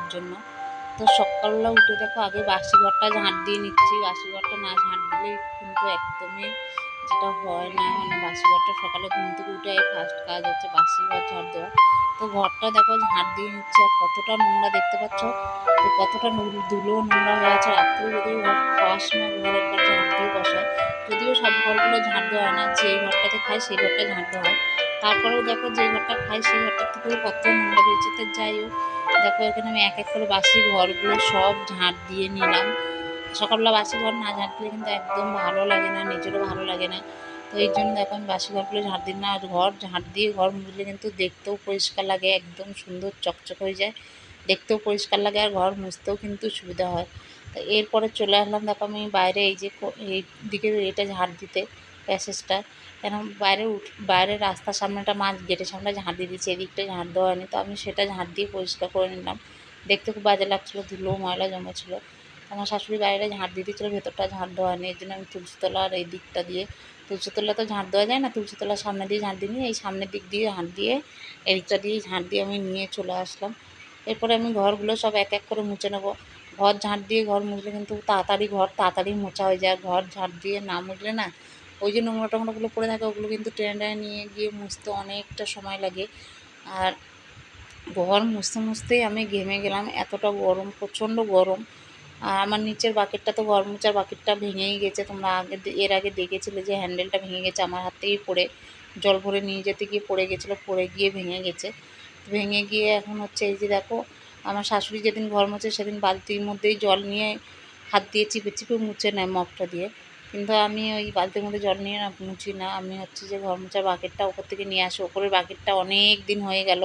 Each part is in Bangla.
ভিডিও জন্য। তো সকালবেলা উঠে দেখো, আগে বাসি ঘরটা ঝাঁট দিয়ে নিচ্ছি। বাসি ঘরটা না ঝাঁট দিলে কিন্তু একদমই যেটা হয় না। মানে বাসি ঘরটা সকালে ঘুম থেকে উঠে ফার্স্ট কাজ হচ্ছে বাসি ঘর ঝাঁট দেওয়া। তো ঘরটা দেখো ঝাঁট দিয়ে নিচ্ছে আর কতটা নোংরা দেখতে পাচ্ছ? তো কতটা ধুলো নোংরা হয়ে আছে। রাত্রে যদি খাওয়ার সময় ঘর একবার ঝাঁট দিয়ে বসায় যদিও সব ঘরগুলো ঝাঁট দেওয়া হয় না যে ঘরটাতে খায় সেই ঘরটা ঝাঁট দেওয়া হয়। তারপরেও দেখো যে ঘরটা খাই সেই ঘরটার থেকেও কত নোংরা তো যাই হোক দেখো এখানে আমি এক এক করে বাসি ঘরগুলো সব ঝাঁট দিয়ে নিলাম। সকালবেলা বাসি ঘর না ঝাঁট দিলে কিন্তু একদম ভালো লাগে না, নিজেরও ভালো লাগে না। তো এই জন্য দেখো আমি বাসি ঘরগুলো ঝাঁট দিই না ঘর ঝাঁট দিয়ে ঘর মুছলে কিন্তু দেখতেও পরিষ্কার লাগে, একদম সুন্দর চকচক হয়ে যায়। দেখতেও পরিষ্কার লাগে আর ঘর মুছতেও কিন্তু সুবিধা হয়। তো এরপরে চলে আসলাম দেখো আমি বাইরে, এই যে এই দিকে এটা ঝাড় দিতে, প্যাসেজটা। কেন বাইরে উঠ, বাইরে রাস্তার সামনেটা মাছ, গেটের সামনে ঝাঁট দিয়ে দিচ্ছে এদিকটা ঝাঁট দেওয়া হয়নি। তো আমি সেটা ঝাঁট দিয়ে পরিষ্কার করে নিলাম। দেখতে খুব বাজে লাগছিল, ধুলো, ময়লা জমেছিলো। আমার শাশুড়ি বাইরে ঝাঁট দিয়ে দিচ্ছিল ভেতরটা ঝাঁট দেওয়া হয়নি। এই জন্য আমি তুলসীতলা আর এই দিকটা দিয়ে তুলসীতলা তো ঝাঁট দেওয়া যায় না, তুলসীতলার সামনে দিয়ে ঝাঁট নিয়ে, এই সামনের দিক দিয়ে ঝাঁট দিয়ে, এদিকটা দিয়ে ঝাঁট দিয়ে আমি নিয়ে চলে আসলাম। এরপরে আমি ঘরগুলো সব এক এক করে মুছে নেব। ঘর ঝাঁট দিয়ে ঘর মুছলে কিন্তু তাড়াতাড়ি, ঘর তাড়াতাড়ি মোছা হয়ে যায়। ঘর ঝাঁট দিয়ে না মুছলে না ওই যে নোংরা টোংরাগুলো পড়ে থাকে, ওগুলো কিন্তু টেনে নিয়ে গিয়ে মুছতে অনেকটা সময় লাগে। আর ঘর মুছতে মুছতেই আমি ঘেমে গেলাম, এতটা গরম, প্রচণ্ড গরম। আর আমার নিচের বাকেটটা তো ঘর মোচার বাকেটটা ভেঙেই গেছে। তোমরা আগে এর আগে দেখেছিলে যে হ্যান্ডেলটা ভেঙে গেছে, আমার হাত থেকেই পড়ে। জল ভরে নিয়ে যেতে গিয়ে পড়ে গেছিল, পড়ে গিয়ে ভেঙে গেছে। ভেঙে গিয়ে এখন হচ্ছে এই যে দেখো, আমার শাশুড়ি যেদিন ঘর মোছে সেদিন বালতির মধ্যেই জল নিয়ে হাত দিয়ে চিপে চিপে মুছে নেয় মগটা দিয়ে। কিন্তু আমি ওই বালতির মধ্যে জল নিয়ে না মুছি না, আমি হচ্ছে যে ঘর বাকেটটা ওপর থেকে নিয়ে আসি। ওপরের বাকেটটা অনেক দিন হয়ে গেল।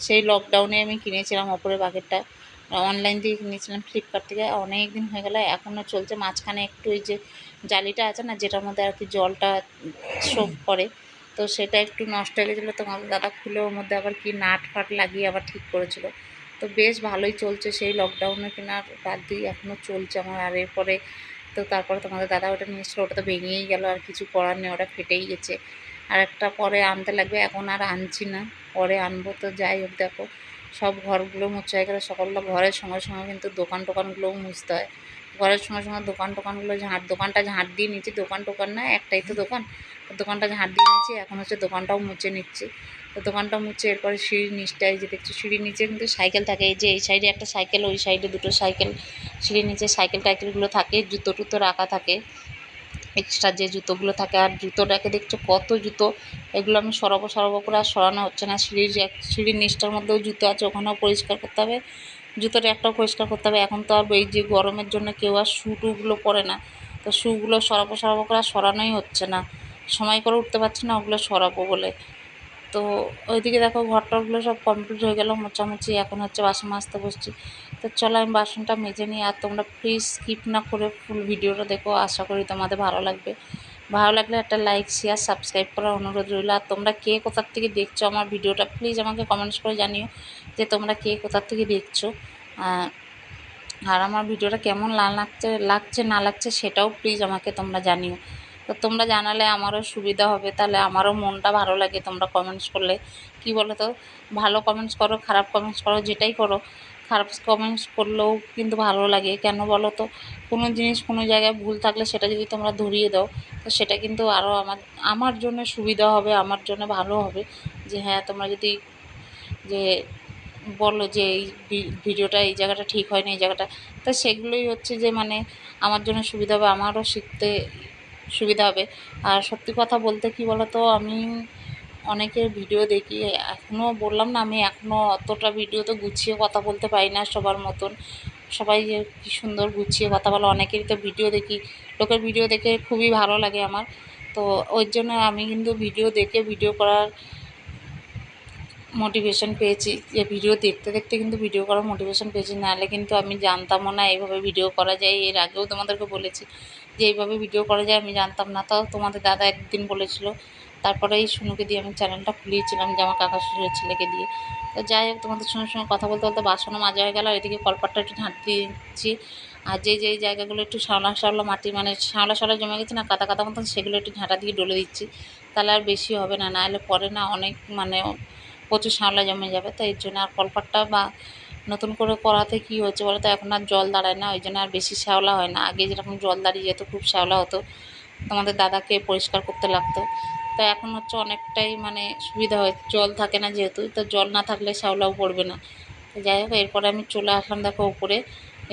সেই লকডাউনে আমি কিনেছিলাম ওপরের বাকেটটা। অনলাইন দিয়ে কিনেছিলাম ফ্লিপকার্ট থেকে। অনেক দিন হয়ে গেল। এখনও চলছে মাঝখানে একটু ওই যে জালিটা আছে না, যেটার মধ্যে আর কি জলটা সোপ করে। তো সেটা একটু নষ্ট হয়ে গেছিল। তো আমার দাদা খুলে ওর মধ্যে আবার কি নাট ফাট লাগিয়ে আবার ঠিক করেছিল। তো বেশ ভালোই চলছে সেই লকডাউনে কেনার বাদ দিয়ে এখনও চলছে আমার। আর এরপরে তো তারপরে তোমাদের দাদা ওটা নিয়ে এসেছিল, ওটা তো ভেঙেই গেল, আর কিছু করার নেই, ওটা ফেটেই গেছে। আর একটা পরে আনতে লাগবে, এখন আর আনছি না, পরে আনব তো যাই হোক দেখো। সব ঘরগুলো মুছে হয়ে গেলে সকালবেলা ঘরের সঙ্গে সঙ্গে কিন্তু দোকান টোকানগুলোও মুছতে হয়। ঘরের সঙ্গে সঙ্গে দোকান টোকানগুলো ঝাঁট, দোকানটা ঝাঁট দিয়ে নিচ্ছি, দোকান টোকান না, একটাই তো দোকান। দোকানটা ঝাঁট দিয়ে নিচ্ছি, এখন হচ্ছে দোকানটাও মুছে নিচ্ছি। তো দোকানটা মুছে এরপরে সিঁড়ির নিচটায় যে দেখছি, সিঁড়ির নিচে কিন্তু সাইকেল থাকে। এই যে এই সাইডে একটা সাইকেল, ওই সাইডে দুটো সাইকেল, সিঁড়ির নিচে সাইকেল টাইকেলগুলো থাকে জুতো টুতো রাখা থাকে। এক্সট্রা যে জুতোগুলো থাকে, আর জুতোটাকে দেখছ কত জুতো, এগুলো আমি সরাবো সরাবো করে আর সরানো হচ্ছে না। সিঁড়ির এক- সিঁড়ির নিচটার মধ্যেও জুতো আছে, ওখানেও পরিষ্কার করতে হবে। জুতোটা একটাও পরিষ্কার করতে হবে। এখন তো আর এই যে গরমের জন্য কেউ আর শু টুগুলো পরে না। তো শুগুলো সরাবো সরাবো করে আর সরানোই হচ্ছে না। সময় করে উঠতে পারছি না, ওগুলো সরাবো বলে। তো ওইদিকে দেখো ঘরটাগুলো সব কমপ্লিট হয়ে গেল, মোছামুছি এখন হচ্ছে বাসন মাজতে বসছি। তো চলো আমি বাসনটা মেজে নিই আর তোমরা প্লিজ স্কিপ না করে ফুল ভিডিওটা দেখো, আশা করি তোমাদের ভালো লাগবে। ভালো লাগলে একটা লাইক শেয়ার সাবস্ক্রাইব করার অনুরোধ রইল। আর তোমরা কে কোথার থেকে দেখছ আমার ভিডিওটা প্লিজ আমাকে কমেন্টস করে জানিও যে তোমরা কে কোথার থেকে দেখছ। আর আমার ভিডিওটা কেমন লাগছে লাগছে, না লাগছে সেটাও প্লিজ আমাকে তোমরা জানিও। তো তোমরা জানালে আমারও সুবিধা হবে, তাহলে আমারও মনটা ভালো লাগে তোমরা কমেন্টস করলে। কি বলো তো ভালো কমেন্টস করো, খারাপ কমেন্টস করো, যেটাই করো, খারাপ কমেন্টস করলেও কিন্তু ভালো লাগে। কেন বলো তো? কোনো জিনিস কোনো জায়গায় ভুল থাকলে সেটা যদি তোমরা ধরিয়ে দাও, তো সেটা কিন্তু আরও আমার আমার জন্য সুবিধা হবে, আমার জন্য ভালো হবে। যে হ্যাঁ তোমরা যদি যে বলো যে এই ভিডিওটা এই জায়গাটা ঠিক হয়নি, এই জায়গাটা, তো সেগুলোই হচ্ছে যে মানে আমার জন্য সুবিধা হবে, আমারও শিখতে সুবিধা হবে। আর সত্যি কথা বলতে কি বলো তো আমি অনেকের ভিডিও দেখি এখনও বললাম না আমি এখনও অতটা ভিডিও তো গুছিয়ে কথা বলতে পারি না সবার মতন। সবাই কী সুন্দর গুছিয়ে কথা বলে, অনেকেরই তো ভিডিও দেখি, লোকের ভিডিও দেখে খুবই ভালো লাগে আমার। তো ওই জন্য আমি কিন্তু ভিডিও দেখে, ভিডিও করার মোটিভেশন পেয়েছি। যে ভিডিও দেখতে দেখতে কিন্তু ভিডিও করার মোটিভেশন পেয়েছি, নাহলে কিন্তু আমি জানতামও না এইভাবে ভিডিও করা যায়। এর আগেও তোমাদেরকে বলেছি যে এইভাবে ভিডিও করা যায়, আমি জানতাম না। তাও তোমাদের দাদা একদিন বলেছিল, তারপরে এই শুনুকে দিয়ে আমি চ্যানেলটা খুলিয়েছিলাম যে আমার কাকা শ্বশুরের ছেলেকে দিয়ে। তো যাই হোক, তোমাদের সঙ্গে সঙ্গে কথা বলতে বলতে বাসনও মাজা হয়ে গেল, আর এদিকে কলপাটটা একটু ঝাঁট দিচ্ছি আর যে যেই জায়গাগুলো একটু শ্যাওলা শ্যাওলা মাটি মানে শ্যাওলা শ্যাওলা জমে গেছে না, কাদা কাদা মতন, সেগুলো একটু ঝাঁটা দিয়ে ডলে দিচ্ছি। তাহলে আর বেশি হবে না, নাহলে পরে না অনেক মানে প্রচুর শ্যাওলা জমে যাবে। তো এর জন্য আর কলপাটটা বা নতুন করে করাতে কি হচ্ছে বলো তো এখন আর জল দাঁড়ায় না, ওই জন্য আর বেশি শ্যাওলা হয় না। আগে যেরকম জল দাঁড়িয়ে যেত, খুব শ্যাওলা হতো। তোমাদের দাদাকে পরিষ্কার করতে লাগতো। তো এখন হচ্ছে অনেকটাই মানে সুবিধা হয়, জল থাকে না যেহেতু, তো জল না থাকলে শ্যাওলাও পড়বে না। যাই হোক, এরপরে আমি চলে আসলাম দেখো উপরে।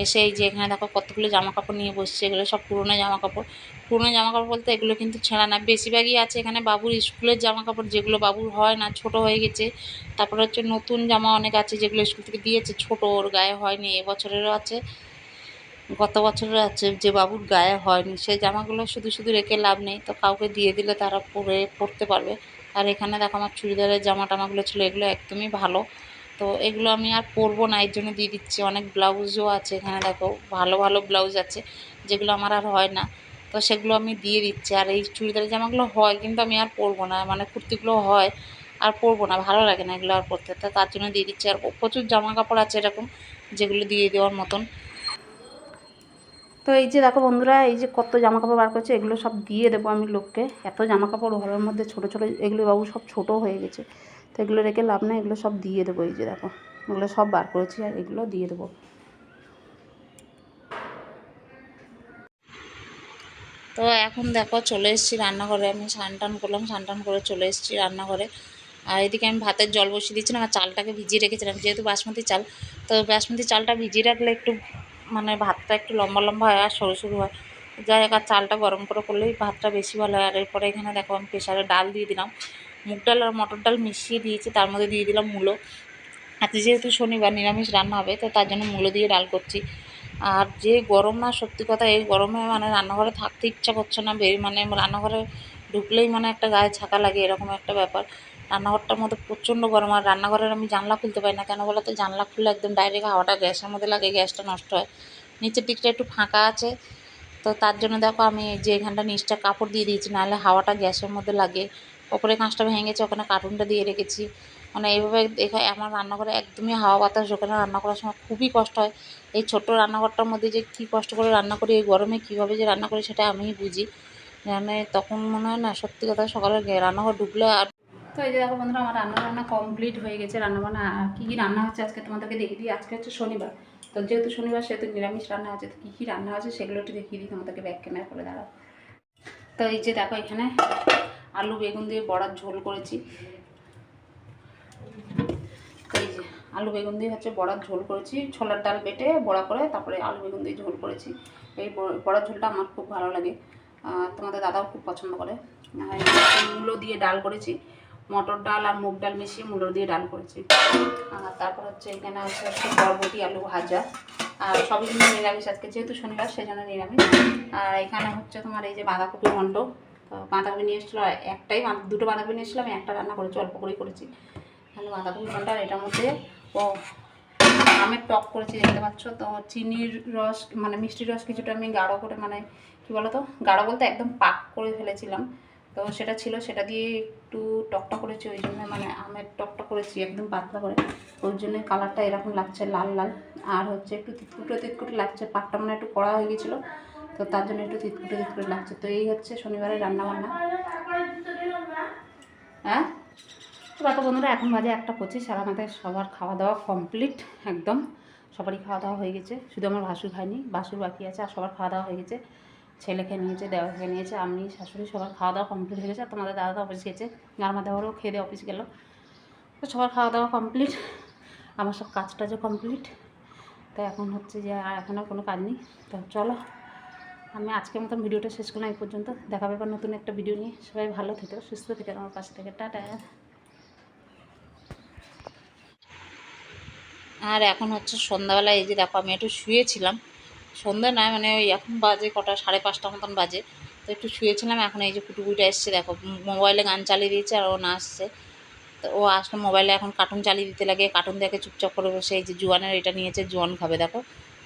এসে এই যে এখানে দেখো কতগুলো জামা কাপড় নিয়ে বসছে, এগুলো সব পুরোনো জামা কাপড় পুরোনো জামা কাপড় বলতে এগুলো কিন্তু ছেঁড়া না। বেশিরভাগই আছে এখানে বাবুর স্কুলের জামা কাপড় যেগুলো বাবুর হয় না, ছোট হয়ে গেছে। তারপরে হচ্ছে নতুন জামা অনেক আছে যেগুলো স্কুল থেকে দিয়েছে, ছোট ওর গায়ে হয়নি এবছরেরও আছে, গত বছরের আছে, যে বাবুর গায়ে হয়নি। সেই জামাগুলো শুধু শুধু রেখে লাভ নেই, তো কাউকে দিয়ে দিলে তারা পরে পরতে পারবে। আর এখানে দেখো আমার চুড়িদারের জামা টামাগুলো ছিল, এগুলো একদমই ভালো। তো এগুলো আমি আর পরবো না, এর জন্য দিয়ে দিচ্ছি। অনেক ব্লাউজও আছে এখানে, দেখো, ভালো ভালো ব্লাউজ আছে, যেগুলো আমার আর হয় না। তো সেগুলো আমি দিয়ে দিচ্ছি। আর এই চুড়িদারের জামাগুলো হয়, কিন্তু আমি আর পরবো না মানে কুর্তিগুলো হয়, আর পরবো না, ভালো লাগে না এগুলো আর পরতে। তো তার জন্য দিয়ে দিচ্ছি। আর প্রচুর জামা কাপড় আছে এরকম, যেগুলো দিয়ে দেওয়ার মতন। তো এই যে দেখো বন্ধুরা, এই যে কত জামা কাপড় বার করছে, এগুলো সব দিয়ে দেবো আমি লোককে। এত জামা কাপড় ঘরের মধ্যে ছোটো ছোটো, এগুলো বাবু সব ছোটো হয়ে গেছে। এগুলো রেখে লাভ নেই, এগুলো সব দিয়ে দেবো এই যে দেখো। এগুলো সব বার করেছি আর এগুলো দিয়ে দেবো। তো এখন দেখো চলে এসেছি রান্নাঘরে, আমি স্নান টান করলাম, স্নান টান করে চলে এসেছি রান্নাঘরে। আর এদিকে আমি ভাতের জল বসিয়ে দিচ্ছিলাম আর চালটাকে ভিজিয়ে রেখেছিলাম, যেহেতু বাসমতি চাল। তো বাসমতি চালটা ভিজিয়ে রাখলে একটু মানে ভাতটা একটু লম্বা লম্বা হয় আর সরু সরু হয়। যাই হোক, আর চালটা গরম করে করলেই ভাতটা বেশি ভালো হয়। আর এরপরে এখানে দেখো আমি প্রেশারে ডাল দিয়ে দিলাম। মুগ ডাল আর মটর ডাল মিশিয়ে দিয়েছি, তার মধ্যে দিয়ে দিলাম মূলো। আজকে যেহেতু শনিবার, নিরামিষ রান্না হবে, তো তার জন্য মূলো দিয়ে ডাল করছি। আর যে গরম না, সত্যি কথা, এই গরমে মানে রান্নাঘরে থাকতে ইচ্ছা করছে না, বের মানে রান্নাঘরে ঢুকলেই মানে একটা গায়ে ছাকা লাগে, এরকম একটা ব্যাপার। রান্নাঘরটার মধ্যে প্রচণ্ড গরম, আর রান্নাঘরের আমি জানলা খুলতে পারি না, কেন বলো তো? জানলা খুললে একদম ডাইরেক্ট হাওয়াটা গ্যাসের মধ্যে লাগে, গ্যাসটা নষ্ট হয়। নিচের দিকটা একটু ফাঁকা আছে, তো তার জন্য দেখো আমি যে এখানটা নিচটা কাপড় দিয়ে দিয়েছি, নাহলে হাওয়াটা গ্যাসের মধ্যে লাগে। ওপরে কাঁচটা ভেঙে গেছে, ওখানে কার্টুনটা দিয়ে রেখেছি। মানে এইভাবে এখানে আমার রান্নাঘরে একদমই হাওয়া বাতাস, ওখানে রান্না করার সময় খুবই কষ্ট হয়। এই ছোট্ট রান্নাঘরটার মধ্যে যে কী কষ্ট করে রান্না করি, এই গরমে কীভাবে যে রান্না করি সেটা আমিই বুঝি। মানে তখন মনে হয় না, সত্যি কথা সকালে রান্নাঘর ঢুকলে আর তো এই যে দেখো বন্ধুরা, আমার রান্না বান্না কমপ্লিট হয়ে গেছে। রান্না বান্না কী কী রান্না হচ্ছে আজকে তোমাদেরকে দেখিয়ে দিই। আজকে হচ্ছে শনিবার। তো যেহেতু শনিবার, সেহেতু নিরামিষ রান্না হচ্ছে, তো কী কী রান্না হচ্ছে সেগুলো একটু দেখিয়ে দিই তোমাদেরকে ব্যাক ক্যামেরা করে দাঁড়াও। তো এই যে দেখো এখানে আলু বেগুন দিয়ে বড়ার ঝোল করেছি। এই যে, আলু বেগুন দিয়ে হচ্ছে বড়ার ঝোল করেছি। ছোলার ডাল বেটে বড়া করে তারপরে আলু বেগুন দিয়ে ঝোল করেছি। এই বড়ার ঝোলটা আমার খুব ভালো লাগে। তোমাদের দাদাও খুব পছন্দ করে। মূলো দিয়ে ডাল করেছি। মটর ডাল আর মুগ ডাল মিশিয়ে মূলো দিয়ে ডাল করেছি। আর তারপর হচ্ছে এখানে হচ্ছে হচ্ছে বরবটি আলু ভাজা। আর সবই নিরামিষ আজকে, যেহেতু শনিবার সেই জন্য নিরামিষ। আর এখানে হচ্ছে তোমার এই যে বাঁধাকপি ঘন্ট বাঁধাকপি নিয়ে এসেছিল একটাই দুটো বাঁধাকপি নিয়ে এসেছিল আমি একটা রান্না করেছি, অল্প করেই করেছি। তাহলে বাঁধাকপি ঘন্ট এটার মধ্যে, ও, আমের টক করেছি, দেখতে পাচ্ছ তো, চিনির রস মানে মিষ্টির রস কিছুটা আমি গাঢ় করে মানে কী বলো তো গাঢ় বলতে একদম পাক করে ফেলেছিলাম। তো সেটা ছিল, সেটা দিয়ে একটু টকটা করেছি, ওই জন্য মানে আমের টকটা করেছি, একদম পাতলা করে। ওই জন্য কালারটা এরকম লাগছে লাল লাল, আর হচ্ছে একটু তিতকুটো তিতকুটো লাগছে, পাকটা মানে একটু কড়া হয়ে গেছিল। তো তার জন্য একটু তিতকুটো তিতকুটো লাগছে। তো এই হচ্ছে শনিবারের রান্নাবান্না। হ্যাঁ? তো বন্ধুরা, এখন বাজে একটা পঁচিশ, আর আমাদের সবার খাওয়া দাওয়া কমপ্লিট একদম। সবারই খাওয়া দাওয়া হয়ে গেছে। শুধু আমার ভাসুর খায়নি বাসুর বাকি আছে, আর সবার খাওয়া দাওয়া হয়ে গেছে। ছেলে খেয়ে নিয়েছে দেওয়া খেয়ে নিয়েছে আমি, শাশুড়ি সবার খাওয়া দাওয়া কমপ্লিট হয়ে গেছে। আর তোমাদের দাদা অফিস গেছে, গারমা দেওয়ারও খেয়ে দিয়ে অফিস গেলো। তো সবার খাওয়া দাওয়া কমপ্লিট আমার সব কাজটা যে কমপ্লিট তো এখন হচ্ছে যে, আর এখন আর কোনো কাজ নেই। তো চলো। আমি আজকের মতন ভিডিওটা শেষ করলাম এই পর্যন্ত। দেখাবে এবার নতুন একটা ভিডিও নিয়ে। সবাই ভালো থেকো, সুস্থ থেকে, আমার পাশে থেকে। টাটা। আর এখন হচ্ছে সন্ধ্যাবেলা, এই যে দেখো, আমি একটু শুয়েছিলাম। সন্ধ্যা নয় মানে ওই এখন বাজে কটা, সাড়ে পাঁচটা মতন বাজে। তো একটু শুয়েছিলাম, এখন এই যে কুটুকুটা এসছে, দেখো মোবাইলে গান চালিয়ে দিয়েছে আর ও না আসছে। তো ও আসলে মোবাইলে, এখন কার্টুন চালিয়ে দিতে লাগে। কার্টুন দেখে চুপচাপ করে বসে, এই যে জোয়ানের এটা নিয়েছে, জোয়ান খাবে, দেখো।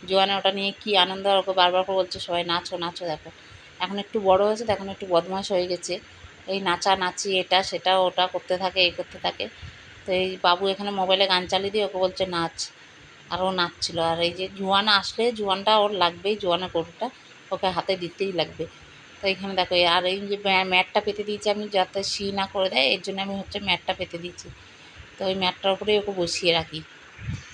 জোয়ানের ওটা নিয়ে কী আনন্দ, আর ওকে বারবার করে বলছে, সবাই নাচো নাচো, দেখো। এখন একটু বড় হয়েছে এখন একটু বদমাশ হয়ে গেছে। এই নাচা, নাচি, এটা, সেটা, ওটা, করতে থাকে এই করতে থাকে। তো এই বাবু এখানে মোবাইলে গান চালিয়ে দিয়ে ওকে বলছে, নাচ। আর ও নাচছিল। আর এই যে জোয়ান আসলে, জোয়ানটা ওর লাগবেই, জোয়ানের গরুটা ওকে হাতে দিতেই লাগবে। তো এখানে দেখো আর এই যে ম্যা- ম্যাটটা পেতে দিয়েছি আমি, যাতে শি না করে দেয়, এর জন্য আমি হচ্ছে ম্যাটটা পেতে দিয়েছি। তো ওই ম্যাটটার উপরেই ওকে বসিয়ে রাখি।